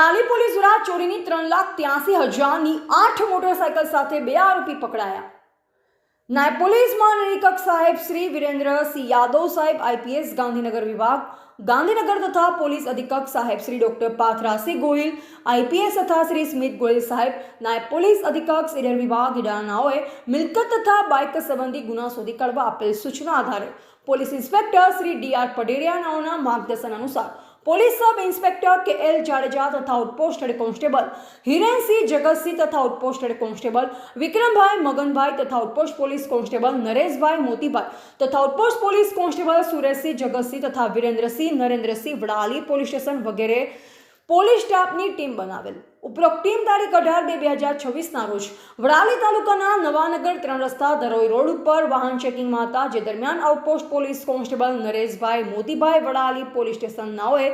Vadali police દ્વારા ચોરીની ત્રણ લાખ ત્યાસી હજારની આઠ મોટરસાયકલ સાથે બે આરોપી પકડાયા. નાયબ પોલીસ મહાનિરીક્ષક સાહેબ શ્રી વિરેન્દ્રસિંહ યાદવ સાહેબ, આઈપીએસ ગાંધીનગર વિભાગ, ગાંધીનગર તથા પોલીસ અધિક્ષક સાહેબ શ્રી ડોક્ટર પાથરાસિંહ ગોહિલ, આઈપીએસ તથા શ્રી સ્મિત ગોહિલ સાહેબ, નાયબ પોલીસ અધિક્ષક ઇડર વિભાગ ઇડાનાઓએ મિલકત તથા બાઇક સંબંધી ગુના શોધી કાઢવા આપેલ સૂચના આધારે police inspector Shri D R પટેરિયાનાઓના માર્ગદર્શન અનુસાર police sub inspector K L Jadeja તથા outpost head constable Hirensinh Jagatsinh તથા outpost head constable Vikrambhai Maganbhai તથા outpost police constable Nareshbhai Motibhai તથા outpost police constable Sureshsinh Jagatsinh તથા Virendrasinh, Narendrasinh Vadali police station વગેરે police સ્ટાફની team બનાવેલ. ઉપરોક્ત ટીમ તારીખ અઢાર બે બે હજાર છવ્વીસના રોજ વડાલી તાલુકાના નવાનગર ત્રણ રસ્તા ધરોઈ રોડ ઉપર વાહન ચેકિંગમાં હતા, જે દરમિયાન outpost police constable Nareshbhai Motibhai Vadali police સ્ટેશનનાઓએ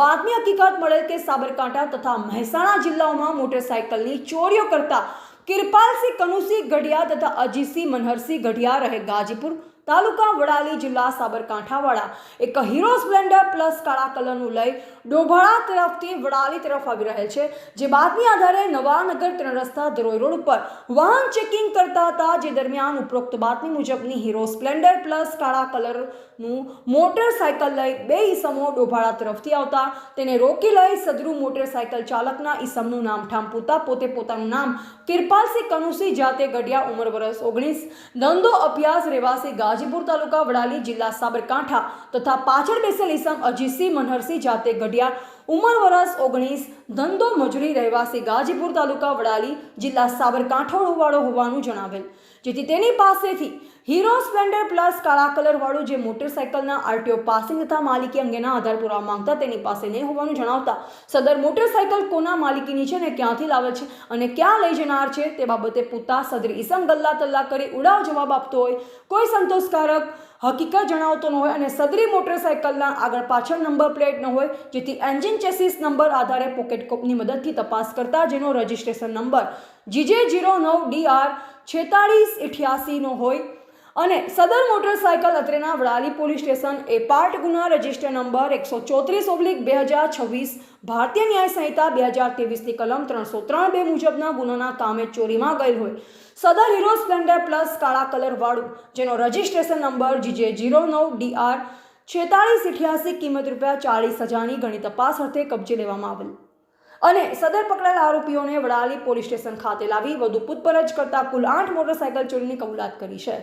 બાતમી હકીકત મળેલ કે સાબરકાંઠા તથા મહેસાણા જિલ્લાઓમાં મોટરસાયકલની ચોરીઓ કરતા કિરપાલસિંહ કનુસિંહ ગઢિયા તથા અજીતસિંહ મનહરસિંહ ગઢિયા રહે ગાજીપુર તાલુકા વડાલી જિલ્લા સાબરકાંઠાવાળા. એક હીરો સ્પ્લેન્ડર પ્લસ કાળા કલરનું લઈ ડોભાળા તરફથી વડાલી તરફ આવી રહેલ છે. જે બાતમી આધારે નવાનગર ત્રણ રસ્તા ધરોઈ રોડ ઉપર વાહન ચેકિંગ કરતા હતા. જે દરમિયાન ઉપરોક્ત બાતમી મુજબની હીરો સ્પ્લેન્ડર પ્લસ કાળા કલરનું મોટરસાયકલ લઈ બે ઈસમો ડોભાળા તરફથી આવતા. તેને રોકી લઈ સદરૂ મોટરસાયકલ ચાલકના ઈસમનું નામ ઠામ પૂતા પોતે પોતાનું નામ કિરપાલસિંહ કનુસિંહ જાતે ગઢિયા ઉંમર વર્ષ ઓગણીસ. ધંધો અભ્યાસ રહેવાસી ગાજીપુર તાલુકા વડાલી જિલ્લા સાબરકાંઠા તથા પાછળ બેસેલ ઈસમ અજીતસિંહ મનહરસિંહ જાતે ગઢિયા ઉંમર વર્ષ ઓગણીસ, ધંધો મજૂરી રહેવાસી ગાજીપુર તાલુકા વડાલી જિલ્લા સાબરકાંઠોળવાળો હોવાનું જણાવેલ. જેથી તેની પાસેથી હીરો સ્પ્લેન્ડર પ્લસ કાળા કલરવાળું જે મોટરસાયકલના આરટીઓ પાસિંગ તથા માલિકી અંગેના આધાર પુરાવા માંગતા તેની પાસે નહીં હોવાનું જણાવતા સદર મોટરસાયકલ કોના માલિકીની છે ને ક્યાંથી લાવે છે અને ક્યાં લઈ જનાર છે તે બાબતે પૂતા સદર ઈસમ ગલ્લા તલ્લા કરી ઉડાવ જવાબ આપતો હોય. કોઈ સંતોષકારક હકીકત જણાવતો ન હોય અને સદરી મોટરસાયકલના આગળ પાછળ નંબર પ્લેટ ન હોય, જેથી એન્જિન ચેસીસ નંબર આધારે પોકેટ કોપની મદદથી તપાસ કરતા જેનો રજિસ્ટ્રેશન નંબર જીજે જીરો નવ ડી આર છેતાળીસ ઇઠ્યાસીનો હોય. અને સદર motorcycle અત્રેના Vadali police station A part ગુના રજિસ્ટર નંબર એકસો ચોત્રીસ ઓબ્લિક બે હજાર છવ્વીસ ભારતીય ન્યાય સંહિતા બે હજાર ત્રેવીસની કલમ ત્રણસો ત્રણ બે મુજબના ગુનાના કામે ચોરીમાં ગયેલ હોય. સદર હીરો સ્પ્લેન્ડર પ્લસ કાળા કલરવાળું જેનો રજિસ્ટ્રેશન નંબર જીજે જીરો નવ ડી આર છેતાળીસ ઇઠ્યાસી કિંમત રૂપિયા ચાળીસ હજારની ઘણી તપાસ અર્થે કબજે લેવામાં આવેલ. અને સદર પકડાયેલ આરોપીઓને વડાલી પોલીસ સ્ટેશન ખાતે લાવી વધુ પૂછપરછ કરતા કુલ આઠ મોટરસાયકલ ચોરીની કબૂલાત કરી છે.